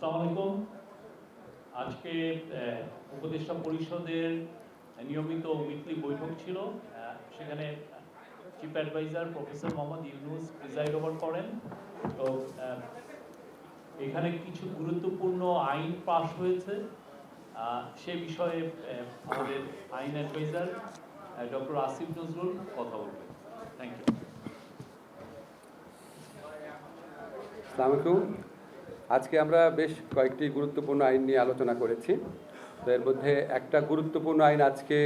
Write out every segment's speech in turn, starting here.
আসসালামু আলাইকুম আজকে উপদেষ্টা পরিষদের নিয়মিত উইকলি বৈঠক ছিল। সেখানে chief adviser professor Mohammad Yunus preside over করেন। তো এখানে কিছু গুরুত্বপূর্ণ আইন পাশ হয়েছে। সে বিষয়ে আমাদের আইন অ্যাডভাইজার ডক্টর আসিফ নজরুল কথা বলবেন। থ্যাংক ইউ আজকে আমরা বেশ কয়েকটি গুরুত্বপূর্ণ আইন নিয়ে আলোচনা করেছি। তো এর মধ্যে একটা গুরুত্বপূর্ণ আইন আজকে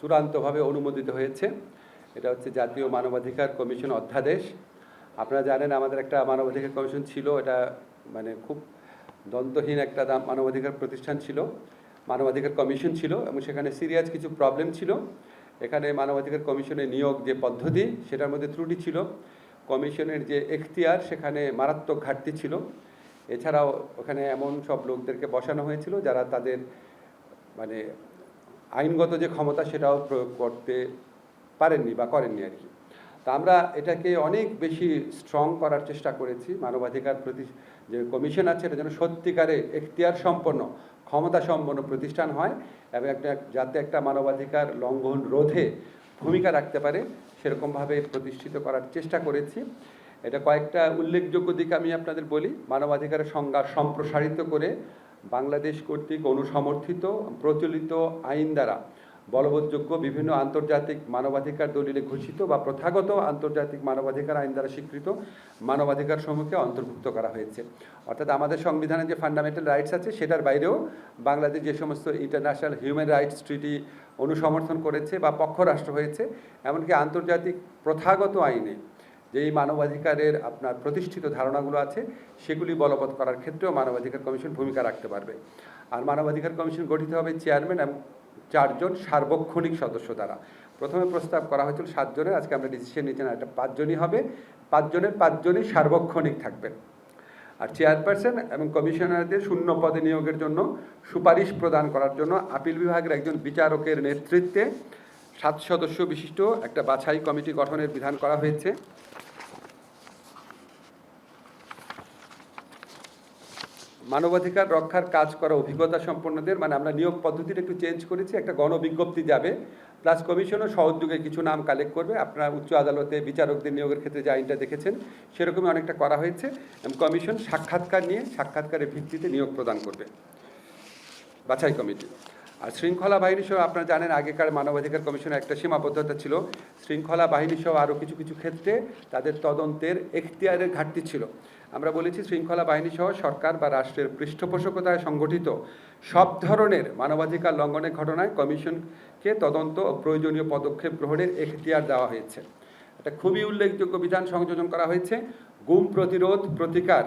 চূড়ান্তভাবে অনুমোদিত হয়েছে। এটা হচ্ছে জাতীয় মানবাধিকার কমিশন অধ্যাদেশ। আপনারা জানেন আমাদের একটা মানবাধিকার কমিশন ছিল, এটা মানে খুব দন্তহীন একটা মানবাধিকার প্রতিষ্ঠান ছিল। মানবাধিকার কমিশন ছিল এবং সেখানে সিরিয়াস কিছু প্রবলেম ছিল। এখানে মানবাধিকার কমিশনের নিয়োগ যে পদ্ধতি, সেটার মধ্যে ত্রুটি ছিল। কমিশনের যে এখতিয়ার, সেখানে মারাত্মক ঘাটতি ছিল। এছাড়াও ওখানে এমন সব লোকদেরকে বসানো হয়েছিল যারা তাদের মানে আইনগত যে ক্ষমতা সেটাও প্রয়োগ করতে পারেননি বা করেননি আর কি। তা আমরা এটাকে অনেক বেশি স্ট্রং করার চেষ্টা করেছি। মানবাধিকার প্রতি যে কমিশন আছে এটা যেন সত্যিকারে এখতিয়ার সম্পন্ন, ক্ষমতা সম্পন্ন প্রতিষ্ঠান হয় এবং একটা, যাতে একটা মানবাধিকার লঙ্ঘন রোধে ভূমিকা রাখতে পারে, সেরকমভাবে প্রতিষ্ঠিত করার চেষ্টা করেছি। এটা কয়েকটা উল্লেখযোগ্য দিক আমি আপনাদের বলি। মানবাধিকারের সংজ্ঞা সম্প্রসারিত করে বাংলাদেশ কর্তৃক অনুসমর্থিত, প্রচলিত আইন দ্বারা বলবৎযোগ্য বিভিন্ন আন্তর্জাতিক মানবাধিকার দলিলে ঘোষিত বা প্রথাগত আন্তর্জাতিক মানবাধিকার আইন দ্বারা স্বীকৃত মানবাধিকার সমূহকে অন্তর্ভুক্ত করা হয়েছে। অর্থাৎ আমাদের সংবিধানে যে ফান্ডামেন্টাল রাইটস আছে, সেটার বাইরেও বাংলাদেশ যে সমস্ত ইন্টারন্যাশনাল হিউম্যান রাইটস ট্রিটি অনুসমর্থন করেছে বা পক্ষ রাষ্ট্র হয়েছে, এমনকি আন্তর্জাতিক প্রথাগত আইনে যেই মানবাধিকারের আপনার প্রতিষ্ঠিত ধারণাগুলো আছে, সেগুলি বলবৎ করার ক্ষেত্রেও মানবাধিকার কমিশন ভূমিকা রাখতে পারবে। আর মানবাধিকার কমিশন গঠিত হবে চেয়ারম্যান এবং চারজন সার্বক্ষণিক সদস্য দ্বারা। প্রথমে প্রস্তাব করা হয়েছিল সাতজনের, আজকে আমরা ডিসিশন নিচ্ছি না, এটা পাঁচজনই হবে। পাঁচজনের পাঁচজনই সার্বক্ষণিক থাকবেন। আর চেয়ারপারসন এবং কমিশনারদের শূন্য পদে নিয়োগের জন্য সুপারিশ প্রদান করার জন্য আপিল বিভাগের একজন বিচারকের নেতৃত্বে সাত সদস্য বিশিষ্ট একটা বাছাই কমিটি গঠনের বিধান করা হয়েছে। মানবাধিকার রক্ষার কাজ করা অভিজ্ঞতা সম্পন্নদের মানে আমরা নিয়োগ পদ্ধতিটা একটু চেঞ্জ করেছি, একটা গণবিজ্ঞপ্তি যাবে। প্লাস কমিশনও সহযোগে কিছু নাম কালেক্ট করবে। আপনারা উচ্চ আদালতে বিচারকদের নিয়োগের ক্ষেত্রে যে আইনটা দেখেছেন, সেরকমই অনেকটা করা হয়েছে। কমিশন সাক্ষাৎকার নিয়ে সাক্ষাৎকারের ভিত্তিতে নিয়োগ প্রদান করবে। বাছাই কমিটি। আর শৃঙ্খলা বাহিনী সহ আপনারা জানেন, আগেকার মানবাধিকার কমিশনের একটা সীমাবদ্ধতা ছিল। শৃঙ্খলা বাহিনী সহ আরও কিছু কিছু ক্ষেত্রে তাদের তদন্তের এখতিয়ারের ঘাটতি ছিল। আমরা বলেছি শৃঙ্খলা বাহিনী সহ সরকার বা রাষ্ট্রের পৃষ্ঠপোষকতায় সংগঠিত সব ধরনের মানবাধিকার লঙ্ঘনের ঘটনায় কমিশনকে তদন্ত ও প্রয়োজনীয় পদক্ষেপ গ্রহণের এখতিয়ার দেওয়া হয়েছে। একটা খুবই উল্লেখযোগ্য বিধান সংযোজন করা হয়েছে। গুম প্রতিরোধ, প্রতিকার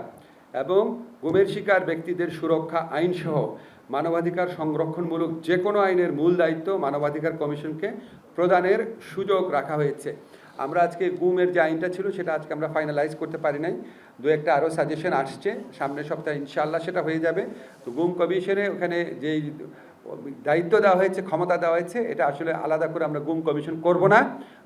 এবং গুমের শিকার ব্যক্তিদের সুরক্ষা আইনসহ মানবাধিকার সংরক্ষণমূলক যে কোনো আইনের মূল দায়িত্ব মানবাধিকার কমিশনকে প্রদানের সুযোগ রাখা হয়েছে। আমরা আজকে গুমের যে আইনটা ছিল, সেটা আজকে আমরা ফাইনালাইজ করতে পারি নাই। দু একটা আরও সাজেশন আসছে। সামনের সপ্তাহে ইনশাআল্লাহ সেটা হয়ে যাবে। তো গুম কমিশনে ওখানে যেই দায়িত্ব দেওয়া হয়েছে, ক্ষমতা দেওয়া হয়েছে, এটা আসলে আলাদা করে আমরা গুম কমিশন করব না,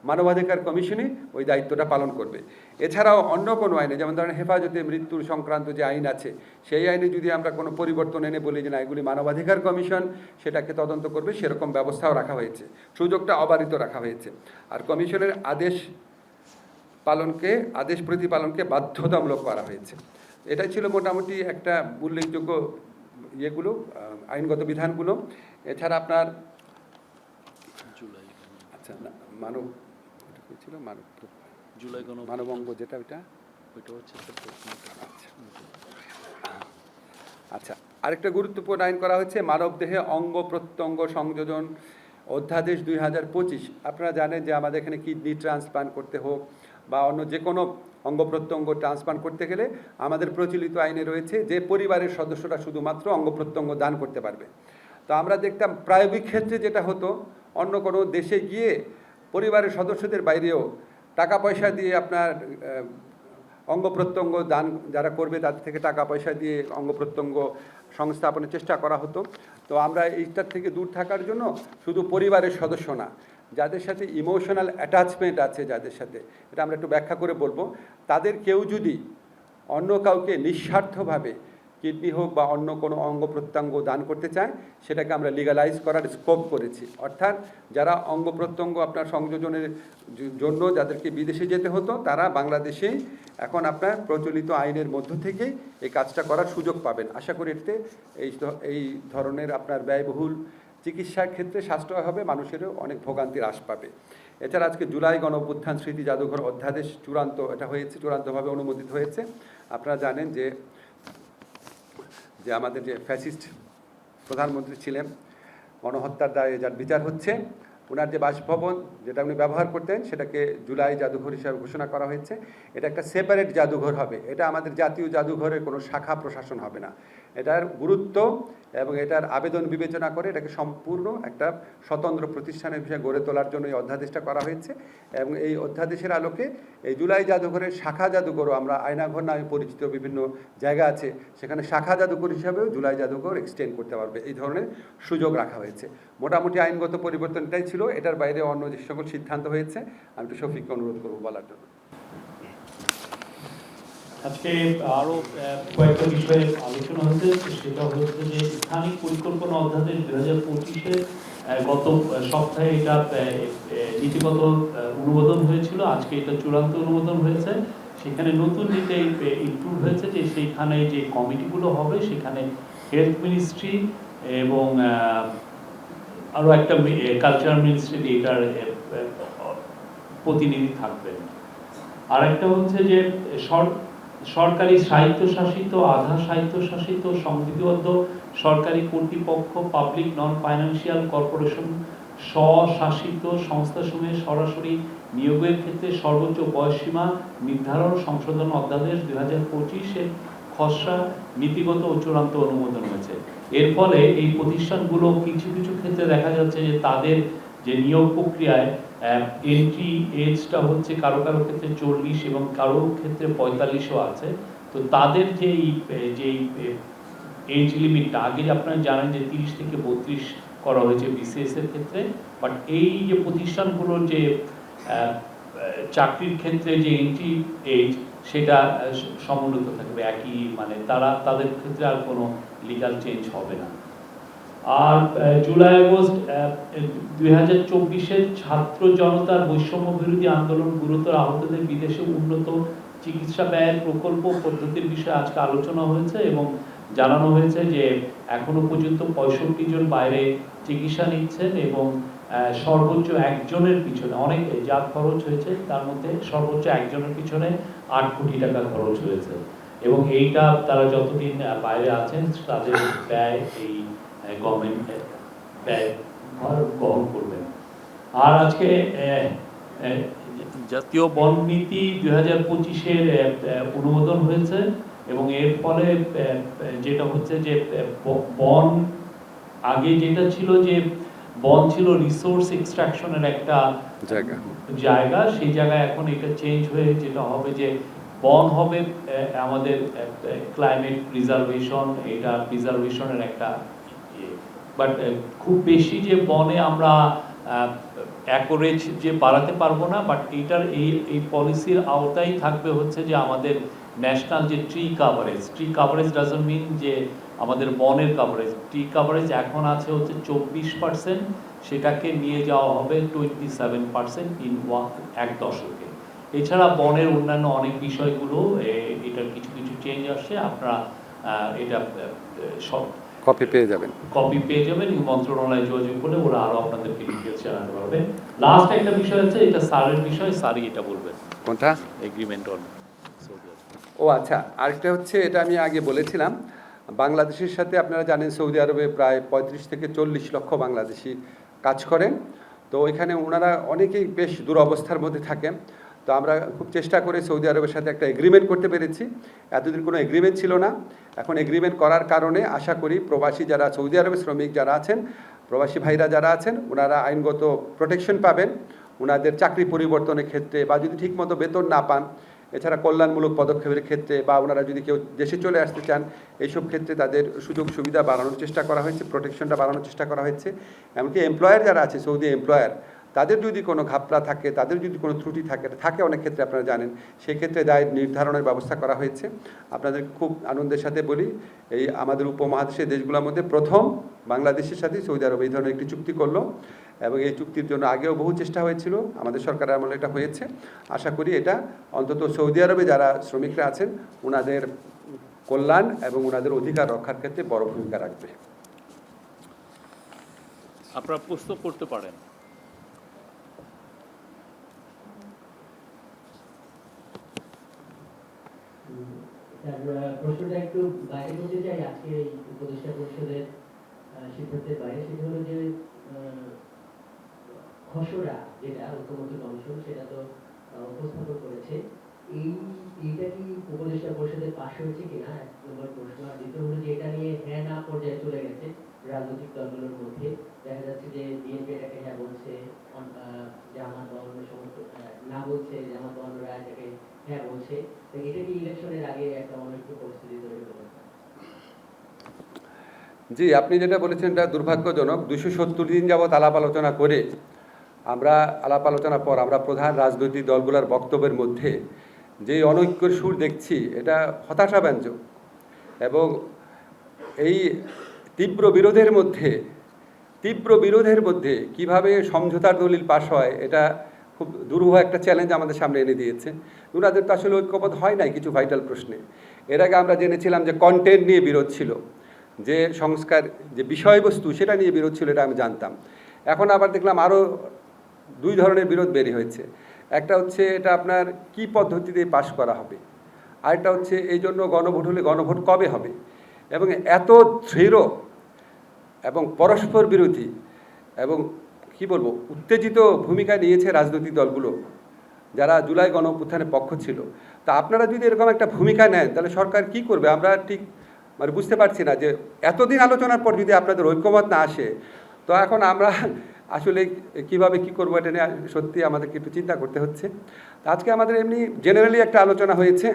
মানবাধিকার কমিশনই ওই দায়িত্বটা পালন করবে। এছাড়াও অন্য কোনো আইনে, যেমন ধরেন হেফাজতে মৃত্যুর সংক্রান্ত যে আইন আছে, সেই আইনে যদি আমরা কোনো পরিবর্তন এনে বলি যে না, এগুলি মানবাধিকার কমিশন, সেটাকে তদন্ত করবে, সেরকম ব্যবস্থাও রাখা হয়েছে, সুযোগটা অবারিত রাখা হয়েছে। আর কমিশনের আদেশ পালনকে, আদেশ প্রতিপালনকে বাধ্যতামূলক করা হয়েছে। এটাই ছিল মোটামুটি একটা উল্লেখযোগ্য ইয়েগুলো আইনগত বিধানগুলো। এছাড়া আপনার জুলাই আচ্ছা না মানব ছিল? মানব জুলাই গণ মানবঙ্গ যেটা ওইটা? ওইটা হচ্ছে আচ্ছা। আরেকটা গুরুত্বপূর্ণ আইন করা হচ্ছে মানবদেহে অঙ্গ প্রত্যঙ্গ সংযোজন অধ্যাদেশ দুই হাজার পঁচিশ। আপনারা জানেন যে আমাদের এখানে কিডনি ট্রান্সপ্লান্ট করতে হোক বা অন্য যে কোনো অঙ্গ প্রত্যঙ্গ ট্রান্সপ্লান্ট করতে গেলে আমাদের প্রচলিত আইনে রয়েছে যে পরিবারের সদস্যরা শুধুমাত্র অঙ্গ প্রত্যঙ্গ দান করতে পারবে। তো আমরা দেখতাম প্রায়োগিক ক্ষেত্রে যেটা হতো, অন্য কোনো দেশে গিয়ে পরিবারের সদস্যদের বাইরেও টাকা পয়সা দিয়ে আপনার অঙ্গ প্রত্যঙ্গ দান যারা করবে তাদের থেকে টাকা পয়সা দিয়ে অঙ্গ প্রত্যঙ্গ সংস্থাপনের চেষ্টা করা হতো। তো আমরা এইটার থেকে দূর থাকার জন্য শুধু পরিবারের সদস্য না যাদের সাথে ইমোশনাল অ্যাটাচমেন্ট আছে, যাদের সাথে, এটা আমরা একটু ব্যাখ্যা করে বলব। তাদের কেউ যদি অন্য কাউকে নিঃস্বার্থভাবে কিডনি হোক বা অন্য কোনো অঙ্গ প্রত্যঙ্গ দান করতে চায়, সেটাকে আমরা লিগালাইজ করার স্কোপ করেছি। অর্থাৎ যারা অঙ্গ প্রত্যঙ্গ আপনার সংযোজনের জন্য যাদেরকে বিদেশে যেতে হতো, তারা বাংলাদেশে এখন আপনার প্রচলিত আইনের মধ্য থেকেই এই কাজটা করার সুযোগ পাবেন। আশা করি এতে এই এই ধরনের আপনার ব্যয়বহুল চিকিৎসার ক্ষেত্রে সাশ্রয় হবে, মানুষেরও অনেক ভোগান্তি হ্রাস পাবে। এছাড়া আজকে জুলাই গণ অভ্যুত্থান স্মৃতি জাদুঘর অধ্যাদেশ চূড়ান্ত, এটা হয়েছে, চূড়ান্তভাবে অনুমোদিত হয়েছে। আপনারা জানেন যে যে আমাদের যে ফ্যাসিস্ট প্রধানমন্ত্রী ছিলেন, গণহত্যার দায়ে যার বিচার হচ্ছে ওনার যে বাসভবন যেটা উনি ব্যবহার করতেন, সেটাকে জুলাই জাদুঘর হিসাবে ঘোষণা করা হয়েছে। এটা একটা সেপারেট জাদুঘর হবে। এটা আমাদের জাতীয় জাদুঘরের কোনো শাখা প্রশাসন হবে না। এটার গুরুত্ব এবং এটার আবেদন বিবেচনা করে এটাকে সম্পূর্ণ একটা স্বতন্ত্র প্রতিষ্ঠানের বিষয়ে গড়ে তোলার জন্য এই অধ্যাদেশটা করা হয়েছে এবং এই অধ্যাদেশের আলোকে এই জুলাই জাদুঘরের শাখা জাদুঘরও আমরা আয়নাঘর নামে পরিচিত বিভিন্ন জায়গা আছে, সেখানে শাখা জাদুঘর হিসাবেও জুলাই জাদুঘর এক্সটেন্ড করতে পারবে। এই ধরনের সুযোগ রাখা হয়েছে। মোটামুটি আইনগত পরিবর্তনটাই ছিল, এটার বাইরে অন্য যে সকল সিদ্ধান্ত হয়েছে, আমি একটু শফিককে অনুরোধ করব বলার জন্য। আজকে আরও কয়েকটা বিষয়ে আলোচনা হয়েছে সেটা হচ্ছে যে স্থানিক পরিকল্পনা অধ্যাদেশ দুই হাজার পঁচিশে গত সপ্তাহে এটা নীতিগত অনুমোদন হয়েছিল আজকে এটা চূড়ান্ত অনুমোদন হয়েছে। সেখানে নতুন নীতি ইনক্লুড হয়েছে যে সেইখানে যে কমিটিগুলো হবে সেখানে হেলথ মিনিস্ট্রি এবং আহ, আরও একটা কালচার মিনিস্ট্রি এটার প্রতিনিধি থাকবেন। আরেকটা হচ্ছে যে সর- সরকারি স্বায়ত্তশাসিত, আধা স্বায়ত্তশাসিত, সংবিধিবদ্ধ, সরকারি কর্তৃপক্ষ, পাবলিক নন ফাইন্যান্সিয়াল কর্পোরেশন, স্বশাসিত সংস্থাসমূহে সরাসরি নিয়োগের ক্ষেত্রে সর্বোচ্চ বয়সসীমা নির্ধারণ সংশোধন অধ্যাদেশ দুই হাজার পঁচিশের খসড়া নীতিগত ও চূড়ান্ত অনুমোদন হয়েছে। এর ফলে এই প্রতিষ্ঠানগুলো কিছু কিছু ক্ষেত্রে দেখা যাচ্ছে যে তাদের যে নিয়োগ প্রক্রিয়ায় এন্ট্রি এজটা হচ্ছে কারও কারও ক্ষেত্রে চল্লিশ এবং কারও ক্ষেত্রে পঁয়তাল্লিশও আছে। তো তাদের যে যে এজ লিমিটটা আগে আপনারা জানেন যে তিরিশ থেকে বত্রিশ করা হয়েছে বিসিএস এর ক্ষেত্রে বাট এই যে প্রতিষ্ঠানগুলোর যে চাকরির ক্ষেত্রে যে এন্ট্রি এজ সেটা আহ, সমুন্নত থাকবে। একই মানে তারা তাদের ক্ষেত্রে আর কোনো লিগাল চেঞ্জ হবে না। আর জুলাই আগস্ট দুই হাজার চব্বিশের ছাত্র জনতার বৈষম্য বিরোধী আন্দোলন গুরুতর আহতদের বিদেশে উন্নত চিকিৎসা ব্যয়ের প্রকল্প পদ্ধতির বিষয়ে আজকে আলোচনা হয়েছে এবং জানানো হয়েছে যে এখনও পর্যন্ত পঁয়ষট্টি জন বাইরে চিকিৎসা নিচ্ছেন এবং সর্বোচ্চ একজনের পিছনে অনেক যা খরচ হয়েছে, তার মধ্যে সর্বোচ্চ একজনের পিছনে আট কোটি টাকা খরচ হয়েছে। এবং এইটা তারা যতদিন বাইরে আছেন তাদের ব্যয় এই গভর্নমেন্ট ব্যয় বহন করবেন আর আজকে জাতীয় বন নীতি দুই হাজার পঁচিশের অনুমোদন হয়েছে এবং এর ফলে যেটা হচ্ছে যে বন আগে যেটা ছিল যে বন ছিল রিসোর্স এক্সট্রাকশনের একটা জায়গা। জায়গা সেই জায়গায় এখন এটা চেঞ্জ হয়ে যেটা হবে যে বন হবে আমাদের ক্লাইমেট প্রিজার্ভেশন এটা প্রিজার্ভেশনের একটা বাট খুব বেশি যে বনে আমরা অ্যাকোরেজ যে বাড়াতে পারব না বাট এটার এই এই পলিসির আওতায় থাকবে হচ্ছে যে আমাদের ন্যাশনাল যে tree coverage tree coverage doesn't mean যে আমাদের বনের কাভারেজ ট্রি কাভারেজ এখন আছে হচ্ছে চব্বিশ পার্সেন্ট সেটাকে নিয়ে যাওয়া হবে twenty seven percent in one এক দশকে। এছাড়া বনের অন্যান্য অনেক বিষয়গুলো এটার কিছু কিছু চেঞ্জ আসছে আপনারা এটা সব কপি পেয়ে যাবেন। কপি পেয়ে যাবেন মন্ত্রণালয়ে যোগাযোগ করলে ওরা আরও আপনাদেরকে ডিটেলস জানাতে পারবে। লাস্ট একটা বিষয় আছে এটা স্যারের বিষয় স্যারই এটা বলবেন। কোনটা? এগ্রিমেন্ট অন ও আচ্ছা আরেকটা হচ্ছে এটা আমি আগে বলেছিলাম বাংলাদেশের সাথে আপনারা জানেন সৌদি আরবে প্রায় পঁয়ত্রিশ থেকে চল্লিশ লক্ষ বাংলাদেশি কাজ করেন। তো এখানে ওনারা অনেকেই বেশ দুরবস্থার মধ্যে থাকেন। তো আমরা খুব চেষ্টা করে সৌদি আরবের সাথে একটা এগ্রিমেন্ট করতে পেরেছি। এতদিন কোনো এগ্রিমেন্ট ছিল না। এখন এগ্রিমেন্ট করার কারণে আশা করি প্রবাসী যারা, সৌদি আরবের শ্রমিক যারা আছেন, প্রবাসী ভাইরা যারা আছেন, ওনারা আইনগত প্রোটেকশন পাবেন। ওনাদের চাকরি পরিবর্তনের ক্ষেত্রে বা যদি ঠিকমতো বেতন না পান, এছাড়া কল্যাণমূলক পদক্ষেপের ক্ষেত্রে বা ওনারা যদি কেউ দেশে চলে আসতে চান, এইসব ক্ষেত্রে তাদের সুযোগ সুবিধা বাড়ানোর চেষ্টা করা হয়েছে প্রোটেকশনটা বাড়ানোর চেষ্টা করা হয়েছে। এমনকি এমপ্লয়ার যারা আছে, সৌদি এমপ্লয়ার তাদের যদি কোনো ঘাপলা থাকে, তাদের যদি কোনো ত্রুটি থাকে থাকে অনেক ক্ষেত্রে আপনারা জানেন, সেই ক্ষেত্রে দায় নির্ধারণের ব্যবস্থা করা হয়েছে। আপনাদের খুব আনন্দের সাথে বলি, এই আমাদের উপমহাদেশের দেশগুলোর মধ্যে প্রথম বাংলাদেশের সাথে সৌদি আরব এই ধরনের একটি চুক্তি করল এবং এই চুক্তির জন্য আগেও বহু চেষ্টা হয়েছিল, আমাদের সরকারের আমলে এটা হয়েছে। আশা করি এটা অন্তত সৌদি আরবে যারা শ্রমিকরা আছেন ওনাদের কল্যাণ এবং ওনাদের অধিকার রক্ষার ক্ষেত্রে বড় ভূমিকা রাখবে। আপনারা প্রশ্ন করতে পারেন তার আহ, প্রশ্নটা একটু বাইরে বলতে চাই। আজকে এই উপদেষ্টা পরিষদের সিদ্ধান্তের বাইরে সেটা হলো যে খসড়া যেটা ঐক্যমত্য কমিশন, সেটা তো উপস্থাপন করেছে। এই, এইটা কি উপদেষ্টা পরিষদের পাশ হয়েছে কিনা? এক নম্বর প্রশ্ন। আর দ্বিতীয় হলো যে, এটা নিয়ে হ্যাঁ না পর্যায়ে চলে গেছে রাজনৈতিক দলগুলোর মধ্যে। দেখা যাচ্ছে যে বিএনপি এটাকে হ্যাঁ বলছে জামাত বা অন্য সমস্ত না বলছে জামাত বা এটাকে হ্যাঁ বলছে। এটা কি ইলেকশনের আগে একটা অনৈক্য পরিস্থিতি তৈরি পারে জি, আপনি যেটা বলেছেন এটা দুর্ভাগ্যজনক। দুশো সত্তর দিন যাবৎ আলাপ আলোচনা করে আমরা, আলাপ আলোচনার পর আমরা প্রধান রাজনৈতিক দলগুলোর বক্তব্যের মধ্যে যে অনৈক্যের সুর দেখছি, এটা হতাশাব্যঞ্জক। এবং এই তীব্র বিরোধের মধ্যে, তীব্র বিরোধের মধ্যে কীভাবে সমঝোতার দলিল পাশ হয়, এটা খুব দুরূহ একটা চ্যালেঞ্জ আমাদের সামনে এনে দিয়েছে। ওনাদের তো আসলে ঐক্যবদ্ধ হয় নাই কিছু ভাইটাল প্রশ্নে। এর আগে আমরা জেনেছিলাম যে কন্টেন্ট নিয়ে বিরোধ ছিল, যে সংস্কার, যে বিষয়বস্তু সেটা নিয়ে বিরোধ ছিল এটা আমি জানতাম। এখন আবার দেখলাম আরও দুই ধরনের বিরোধ বেরিয়ে হয়েছে। একটা হচ্ছে এটা আপনার কি পদ্ধতিতে পাশ করা হবে? আরেকটা হচ্ছে এই জন্য গণভোট হলে গণভোট কবে হবে? এবং এত দৃঢ় এবং পরস্পর বিরোধী এবং কি বলব, উত্তেজিত ভূমিকা নিয়েছে রাজনৈতিক দলগুলো, যারা জুলাই গণ পক্ষ ছিল। তা আপনারা যদি এরকম একটা ভূমিকা নেন, তাহলে সরকার কি করবে? আমরা ঠিক মানে বুঝতে পারছি না যে এতদিন আলোচনার পর যদি আপনাদের ঐক্যমত না আসে, তো এখন আমরা আসলে কীভাবে কি করব এটা নিয়ে সত্যি আমাদেরকে একটু চিন্তা করতে হচ্ছে। আজকে আমাদের এমনি জেনারেলি একটা আলোচনা হয়েছে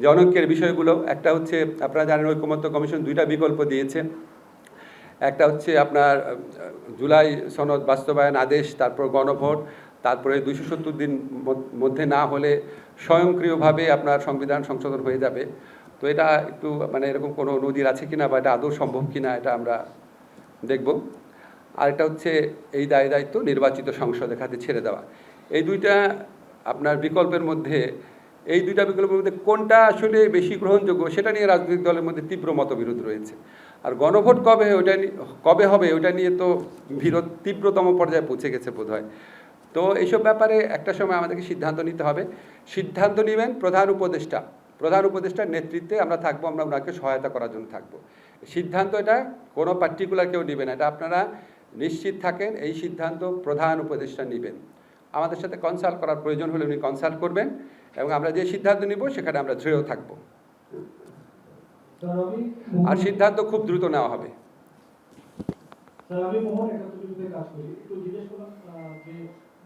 যে অনৈক্যের বিষয়গুলো। একটা হচ্ছে, আপনারা জানেন ঐক্যমত্য কমিশন দুইটা বিকল্প দিয়েছে। একটা হচ্ছে আপনার জুলাই সনদ বাস্তবায়ন আদেশ, তারপর গণভোট, তারপরে দুইশো সত্তর দিন মধ্যে না হলে স্বয়ংক্রিয়ভাবে আপনার সংবিধান সংশোধন হয়ে যাবে। তো এটা একটু মানে এরকম কোনো নদীর আছে কিনা বা এটা আদৌ সম্ভব কিনা এটা আমরা দেখব। আর এটা হচ্ছে এই দায় দায়িত্ব নির্বাচিত সংসদের খাতে ছেড়ে দেওয়া। এই দুইটা আপনার বিকল্পের মধ্যে, এই দুইটা বিকল্পের মধ্যে কোনটা আসলে বেশি গ্রহণযোগ্য সেটা নিয়ে রাজনৈতিক দলের মধ্যে তীব্র মতবিরোধ রয়েছে। আর গণভোট কবে নিয়ে কবে হবে ওটা নিয়ে তো বিরোধ, তীব্রতম পর্যায়ে পৌঁছে গেছে বোধ হয় তো এইসব ব্যাপারে একটা সময় আমাদেরকে সিদ্ধান্ত নিতে হবে। সিদ্ধান্ত নেবেন প্রধান উপদেষ্টা। প্রধান উপদেষ্টার নেতৃত্বে আমরা থাকব, আমরা ওনাকে সহায়তা করার জন্য থাকব। সিদ্ধান্ত এটা কোনো পার্টিকুলার কেউ নেবে না, এটা আপনারা নিশ্চিত থাকেন, এই সিদ্ধান্ত প্রধান উপদেষ্টা নেবেন। আমাদের সাথে কনসাল্ট করার প্রয়োজন হলে উনি কনসাল্ট করবেন এবং আমরা যে সিদ্ধান্ত নিব, সেখানে আমরা দৃঢ় থাকব। আর সিদ্ধান্ত খুব দ্রুত নেওয়া হবে। আমি মোহন একাত্তরতে কাজ করি। একটু জিজ্ঞেস করলাম যে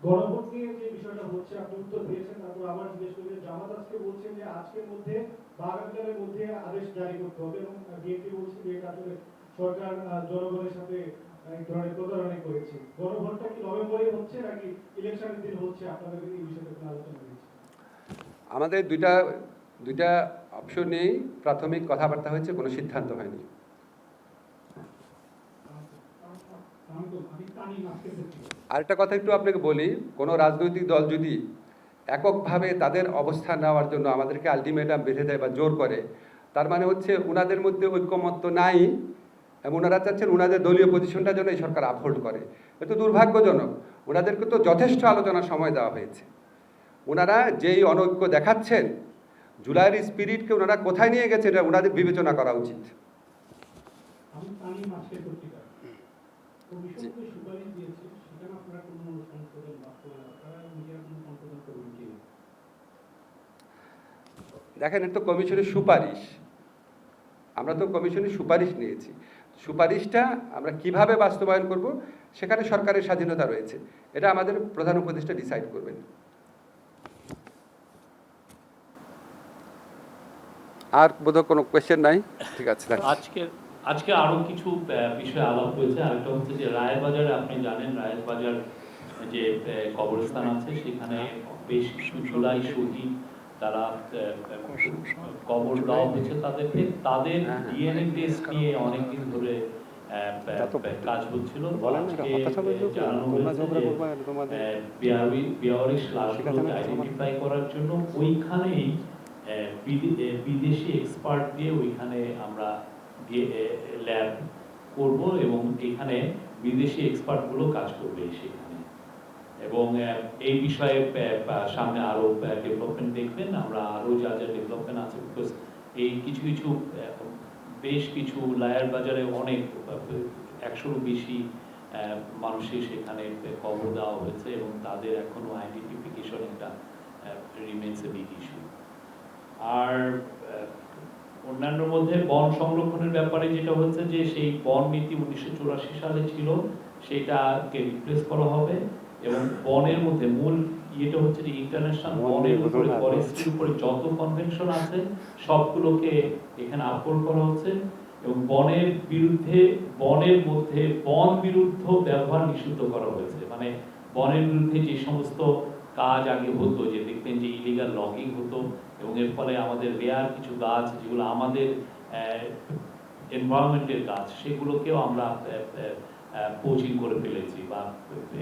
গণভোট নিয়ে যে বিষয়টা হচ্ছে আপনি উত্তর দিয়েছেন তারপর আবার জিজ্ঞেস করি জামাত আজকে বলছেন যে আজকের মধ্যে বা আগামীকালের মধ্যে আদেশ জারি করতে হবে এবং বিএনপি বলছে যে এটা আসলে সরকার জনগণের সাথে আহ, এক ধরনের প্রতারণা করেছে। গণভোটটা কি নভেম্বরে হচ্ছে নাকি ইলেকশনের দিন হচ্ছে? আপনাদের এই বিষয়টা আলোচনা আমাদের দুইটা দুইটা অপশন প্রাথমিক কথাবার্তা হয়েছে, কোনো সিদ্ধান্ত হয়নি। আরেকটা কথা একটু আপনাকে বলি, কোনো রাজনৈতিক দল যদি এককভাবে তাদের অবস্থান নেওয়ার জন্য আমাদেরকে আলটিমেটাম বেঁধে দেয় বা জোর করে, তার মানে হচ্ছে ওনাদের মধ্যে ঐক্যমত্য নাই, এবং ওনারা চাচ্ছেন ওনাদের দলীয় পজিশনটা যেন এই সরকার আপহোল্ড করে। এত দুর্ভাগ্যজনক ওনাদেরকে তো যথেষ্ট আলোচনার সময় দেওয়া হয়েছে। ওনারা যেই অনৈক্য দেখাচ্ছেন জুলাইয়ের স্পিরিটকে ওনারা কোথায় নিয়ে গেছে এটা ওনাদের বিবেচনা করা উচিত। দেখেন এটা তো কমিশনের সুপারিশ। আমরা তো কমিশনের সুপারিশ নিয়েছি। সুপারিশটা আমরা কীভাবে বাস্তবায়ন করব সেখানে সরকারের স্বাধীনতা রয়েছে। এটা আমাদের প্রধান উপদেষ্টা ডিসাইড করবেন। আর বোধহয় কোনো কোয়েশ্চেন নাই। ঠিক আছে রাখছি। আজকে আজকে আরও কিছু বিষয়ে আলাপ হয়েছে। আরেকটা হচ্ছে যে রায়ের বাজারে আপনি জানেন রায়ের বাজার যে কবরস্থান আছে সেখানে বেশ কিছু জুলাই শহীদ তারা কবর দেওয়া হয়েছে তাদেরকে। তাদের ডিএনএ টেস্ট নিয়ে অনেকদিন ধরে কাজ হচ্ছিল। আইডেন্টিফাই করার জন্য ওইখানেই বিদেশি এক্সপার্ট দিয়ে ওইখানে আমরা ল্যাব করব এবং এখানে বিদেশি এক্সপার্টগুলো কাজ করবে সেখানে। এবং এই বিষয়ে সামনে আরও ডেভেলপমেন্ট দেখবেন। আমরা আরও যা যা ডেভেলপমেন্ট আছে বিকজ এই কিছু কিছু বেশ কিছু লায়ার বাজারে অনেক, একশোরও বেশি মানুষের সেখানে খবর দেওয়া হয়েছে এবং তাদের এখনও আইডেন্টিফিকেশন একটা রিমেন্স এ বিগ ইস্যু আর অন্যান্য মধ্যে বন সংরক্ষণের ব্যাপারে যেটা হচ্ছে যে সেই বন নীতি উনিশশো চুরাশি সালে ছিল সেটাকে রিপ্লেস করা হবে এবং বনের মধ্যে মূল ইয়েটা হচ্ছে যে ইন্টারন্যাশনাল বনের উপরে ফরেস্ট্রির উপরে যত কনভেনশন আছে সবগুলোকে এখানে আপলোড করা হচ্ছে এবং বনের বিরুদ্ধে বনের মধ্যে বন বিরুদ্ধ ব্যবহার নিষিদ্ধ করা হয়েছে। মানে বনের বিরুদ্ধে যে সমস্ত কাজ আগে হতো, যে দেখতেন যে ইলিগাল লগিং হতো এবং এর ফলে আমাদের রেয়ার কিছু গাছ যেগুলো আমাদের এনভায়রনমেন্টের গাছ, সেগুলোকেও আমরা পোচিং করে ফেলেছি বা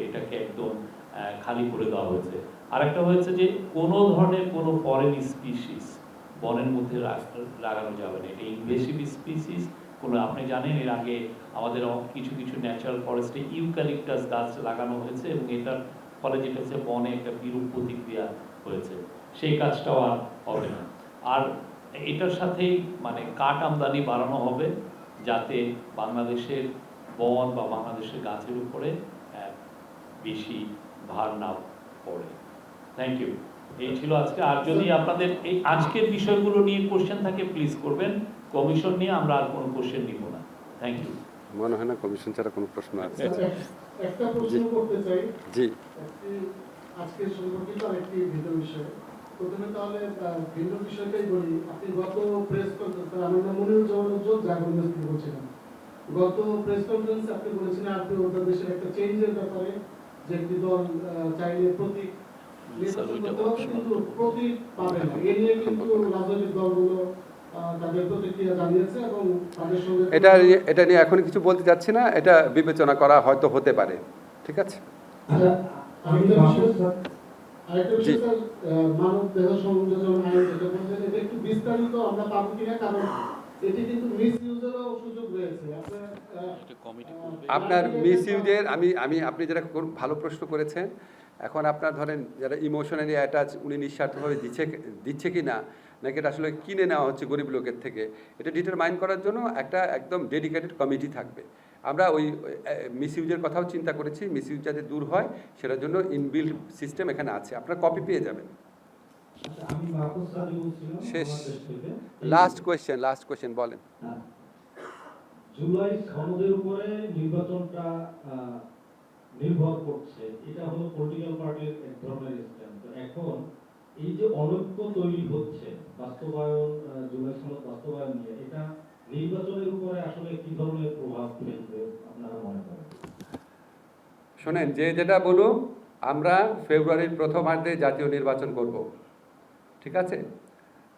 এটাকে একদম খালি করে দেওয়া হয়েছে। আরেকটা হয়েছে যে কোনো ধরনের কোনো ফরেন স্পিসিস বনের মধ্যে লাগানো যাবে না। এটা ইনভেসিভ স্পিসিস কোনো, আপনি জানেন, এর আগে আমাদের কিছু কিছু ন্যাচারাল ফরেস্টে ইউক্যালিপটাস গাছ লাগানো হয়েছে এবং এটার ফলে যেটা হচ্ছে বনে একটা বিরূপ প্রতিক্রিয়া হয়েছে। সেই কাজটাও আর হবে না। আর এটার সাথেই মানে কাঠ আমদানি বাড়ানো হবে যাতে বাংলাদেশের বন বা বাংলাদেশের গাছের উপরে বেশি ভার না পড়ে। থ্যাংক ইউ এই ছিল আজকে। আর যদি আপনাদের এই আজকের বিষয়গুলো নিয়ে কোশ্চেন থাকে প্লিজ করবেন। কমিশন নিয়ে আমরা আর কোনো কোশ্চেন নিব না। থ্যাংক ইউ মনে হয় না কমিশন ছাড়া কোনো প্রশ্ন আছে। একটা প্রশ্ন করতে চাই। জি। আজকে সম্পর্কিত আরেকটি ভিন্ন বিষয়। প্রথমে তাহলে ভিন্ন বিষয়টাই বলি। আপনি গত প্রেস কনফারেন্স আমার নাম মনিরুল জাগরণ থেকে গত প্রেস কনফারেন্সে আপনি বলেছিলেন আপনি অধ্যাদেশের একটা চেঞ্জের ব্যাপারে যে একটি দল চাইলে প্রতীক পাবে না। এ নিয়ে কিন্তু রাজনৈতিক দলগুলো এটা নিয়ে- এটা নিয়ে এখন কিছু বলতে যাচ্ছি না এটা বিবেচনা করা হয়তো হতে পারে ঠিক আছে? আচ্ছা, জি। বিষয় স্যার আহ, মানব দেহ সংযোজন আইন যেটা বলছেন এটা একটু বিস্তারিত আমরা পাবো কিনা কারণ এটি কিন্তু মিস সুযোগ রয়েছে। আপনার ইউজের আমি আমি আপনি যেটা ভালো প্রশ্ন করেছেন এখন আপনার ধরেন যারা ইমোশনালি অ্যাটাচ উনি নিঃস্বার্থভাবে দিচ্ছে দিচ্ছে কি না নাকি এটা আসলে কিনে নেওয়া হচ্ছে গরিব লোকের থেকে? এটা ডিটারমাইন করার জন্য একটা একদম ডেডিকেটেড কমিটি থাকবে। আমরা ওই মিস ইউজের কথাও চিন্তা করেছি মিস ইউজ যাতে দূর হয় সেটার জন্য ইনবিল্ড সিস্টেম এখানে আছে। আপনার কপি পেয়ে যাবেন। শেষ। লাস্ট কোয়েশ্চেন লাস্ট কোয়েশ্চেন বলেন। হ্যাঁ। জুলাই সনদের উপরে নির্বাচনটা নির্ভর করছে। এটা হলো পলিটিক্যাল পার্টির এক ধরনের স্ট্যান্ড এখন এই যে অনৈক্য তৈরি হচ্ছে, বাস্তবায়ন জুলাই সনদ বাস্তবায়ন নিয়ে, এটা নির্বাচনের উপরে আসলে কি ধরনের প্রভাব ফেলবে আপনারা মনে করেন? শোনেন, যে যেটা বলুন আমরা ফেব্রুয়ারির প্রথমার্ধে জাতীয় নির্বাচন করব, ঠিক আছে?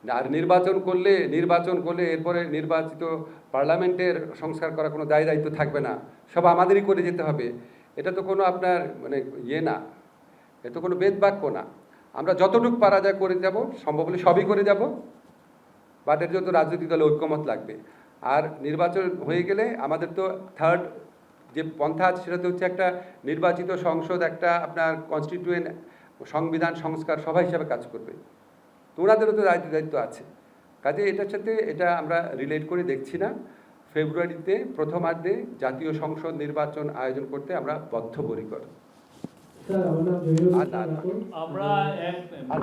আর নির্বাচন করলে নির্বাচন করলে এরপরে নির্বাচিত পার্লামেন্টের সংস্কার করা কোনো দায় দায়িত্ব থাকবে না, সব আমাদেরই করে যেতে হবে। এটা তো কোনো আপনার মানে ইয়ে না এ তো কোনো বেদবাক্য না। আমরা যতটুকু পারা যায় করে যাব, সম্ভব হলে সবই করে যাব। বাট এর জন্য রাজনৈতিক দলে ঐক্যমত লাগবে। আর নির্বাচন হয়ে গেলে আমাদের তো থার্ড যে পন্থা আছে সেটা তো হচ্ছে একটা নির্বাচিত সংসদ, একটা আপনার কনস্টিটিউয়েন্ট সংবিধান সংস্কার সভা হিসাবে কাজ করবে। তো ওনাদেরও তো দায়িত্ব দায়িত্ব আছে। কাজে এটার সাথে এটা আমরা রিলেট করে দেখছি না। ফেব্রুয়ারিতে প্রথমার্ধে জাতীয় সংসদ নির্বাচন আয়োজন করতে আমরা বদ্ধপরিকর। আমার এক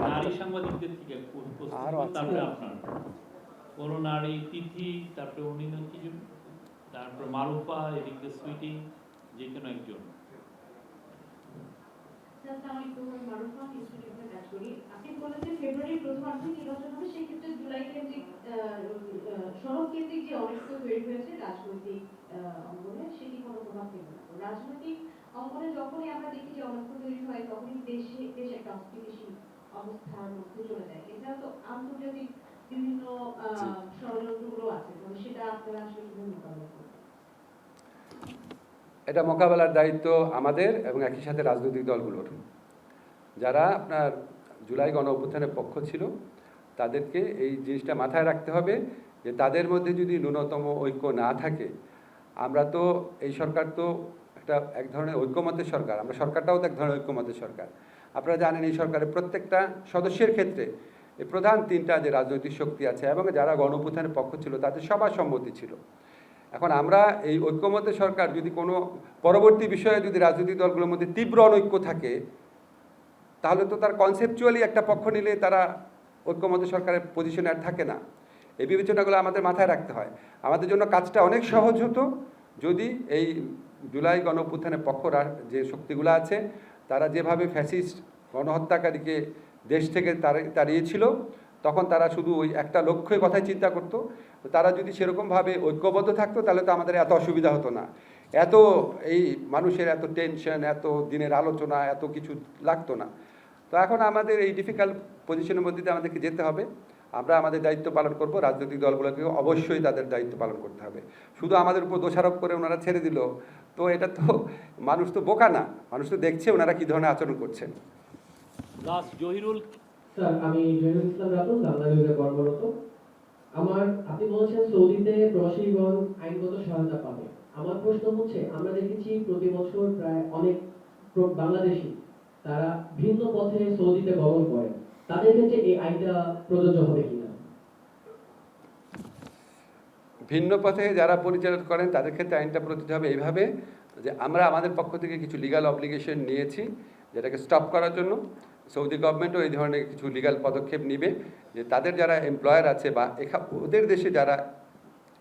নারী সাংবাদিকদের থেকে আছে। তারপরে আপনার কোন নারী তিথি তারপরে উনি কি তারপরে মারুফা এদিকে সুইটি যে কোনো একজন। আপনি বলেছেন ফেব্রুয়ারির প্রথমার্ধে নির্বাচন হবে সেই ক্ষেত্রে জুলাই কেন্দ্রিক সড়ক কেন্দ্রিক যে অনেক তৈরি হয়েছে রাজনৈতিক অঙ্গনে সেটি কোনো প্রভাব ফেলবে রাজনৈতিক অঙ্গনে যখনই আমরা দেখি তখনই দেশে দেশ একটা অস্থিতিশীল অবস্থার মধ্যে চলে যায়। এছাড়া তো আন্তর্জাতিক বিভিন্ন ষড়যন্ত্রগুলো আছে সেটা আপনারা আসলে কীভাবে মোকাবেলা করবেন? এটা মোকাবেলার দায়িত্ব আমাদের এবং একই সাথে রাজনৈতিক দলগুলোর। যারা আপনার জুলাই গণ অভ্যুত্থানের পক্ষ ছিল তাদেরকে এই জিনিসটা মাথায় রাখতে হবে যে তাদের মধ্যে যদি ন্যূনতম ঐক্য না থাকে আমরা তো এই সরকার তো একটা এক ধরনের ঐক্যমতের সরকার। আমরা সরকারটাও তো এক ধরনের ঐক্যমতের সরকার। আপনারা জানেন এই সরকারের প্রত্যেকটা সদস্যের ক্ষেত্রে এই প্রধান তিনটা যে রাজনৈতিক শক্তি আছে এবং যারা গণ অভ্যুত্থানের পক্ষ ছিল, তাদের সবার সম্মতি ছিল। এখন আমরা এই ঐক্যমতের সরকার যদি কোনো পরবর্তী বিষয়ে যদি রাজনৈতিক দলগুলোর মধ্যে তীব্র অনৈক্য থাকে, তাহলে তো তার কনসেপচুয়ালি একটা পক্ষ নিলে তারা ঐক্যমতের সরকারের পজিশনে আর থাকে না। এই বিবেচনাগুলো আমাদের মাথায় রাখতে হয়। আমাদের জন্য কাজটা অনেক সহজ হতো যদি এই জুলাই গণ অভ্যুত্থানের পক্ষ যে শক্তিগুলো আছে, তারা যেভাবে ফ্যাসিস্ট গণহত্যাকারীকে দেশ থেকে তাড়ি- তাড়িয়েছিল, তখন তারা শুধু ওই একটা লক্ষ্যের কথাই চিন্তা করতো। তারা যদি সেরকমভাবে ঐক্যবদ্ধ থাকতো, তাহলে তো আমাদের এত অসুবিধা হতো না। এত এই মানুষের এত টেনশন এত দিনের আলোচনা, এত কিছু লাগতো না। তো এখন আমাদের এই ডিফিকাল্ট পজিশনের মধ্যে দিয়ে আমাদেরকে যেতে হবে। আমরা আমাদের দায়িত্ব পালন করব, রাজনৈতিক দলগুলোকে অবশ্যই তাদের দায়িত্ব পালন করতে হবে। শুধু আমাদের উপর দোষারোপ করে ওনারা ছেড়ে দিল তো এটা তো মানুষ তো বোকা না। মানুষ তো দেখছে ওনারা কী ধরনের আচরণ করছেন। লাস্ট জহিরুল। স্যার আমি জহিরুল ইসলাম রাতুল বাংলা কর্মরত। আমার আপনি বলেছেন সৌদিতে প্রবাসীগণ আইনগত সহায়তা পাবে। আমার প্রশ্ন হচ্ছে আমরা দেখেছি প্রতি বছর প্রায় অনেক বাংলাদেশী তারা ভিন্ন পথে সৌদিতে গমন করেন। তাদের ক্ষেত্রে এই আইনটা প্রযোজ্য হবে কিনা ভিন্ন পথে যারা পরিচালনা করেন তাদের ক্ষেত্রে আইনটা প্রযোজ্য হবে এইভাবে যে আমরা আমাদের পক্ষ থেকে কিছু লিগাল অব্লিগেশন নিয়েছি যেটাকে স্টপ করার জন্য। সৌদি গভর্নমেন্টও এই ধরনের কিছু লিগাল পদক্ষেপ নিবে যে তাদের যারা এমপ্লয়ার আছে বা এখা ওদের দেশে যারা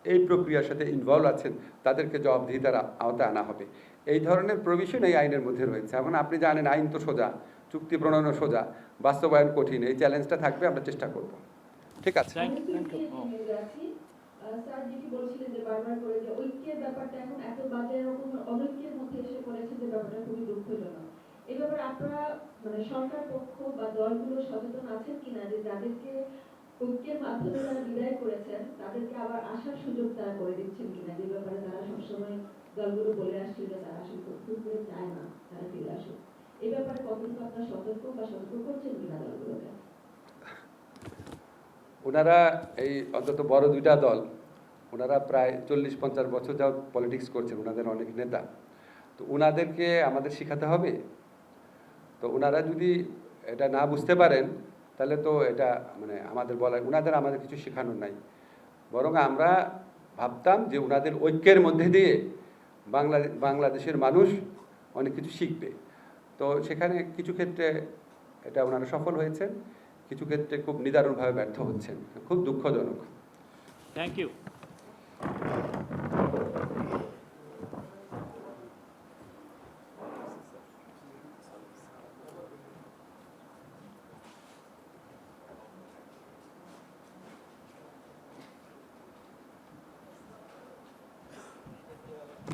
এই প্রক্রিয়ার সাথে ইনভলভ আছেন তাদেরকে জবাবদিহিতার আওতায় আনা হবে। এই ধরনের প্রভিশন এই আইনের মধ্যে রয়েছে। এখন আপনি জানেন আইন তো সোজা চুক্তি প্রণয়নও সোজা বাস্তবায়ন কঠিন। এই চ্যালেঞ্জটা থাকবে আমরা চেষ্টা করব। ঠিক আছে? থ্যাংক ইউ স্যার যেটি বলছিলেন যে বারবার করে যে ঐক্যের ব্যাপারটা এখন এত বাজে রকম অনৈক্যের মধ্যে এসে পড়েছে যে ব্যাপারটা খুবই দুঃখজনক। এই ব্যাপারে আপনারা মানে সরকার পক্ষ বা দলগুলো সচেতন আছেন কিনা যে যাদেরকে ঐক্যের মাধ্যমে যারা বিদায় করেছেন, তাদেরকে আবার আসার সুযোগ তারা করে দিচ্ছেন কিনা? যে ব্যাপারে তারা সবসময় দলগুলো বলে আসছিল যে তারা আসলে করে চায় না, তারা ফিরে আসুক। এই ব্যাপারে কতটুকু আপনারা সতর্ক বা সতর্ক করছেন কিনা দলগুলোকে? ওনারা এই অন্তত বড় দুইটা দল ওনারা প্রায় চল্লিশ, পঞ্চাশ বছর যাও পলিটিক্স করছেন, ওনাদের অনেক নেতা। তো ওনাদেরকে আমাদের শেখাতে হবে। তো ওনারা যদি এটা না বুঝতে পারেন, তাহলে তো এটা মানে আমাদের বলার, ওনাদের আমাদের কিছু শেখানোর নাই। বরং আমরা ভাবতাম যে ওনাদের ঐক্যের মধ্যে দিয়ে বাংলা, বাংলাদেশের মানুষ অনেক কিছু শিখবে। তো সেখানে কিছু ক্ষেত্রে এটা ওনারা সফল হয়েছেন, কিছু ক্ষেত্রে খুব নিদারুণভাবে ব্যর্থ হচ্ছেন। খুব দুঃখজনক। Thank you Thank you.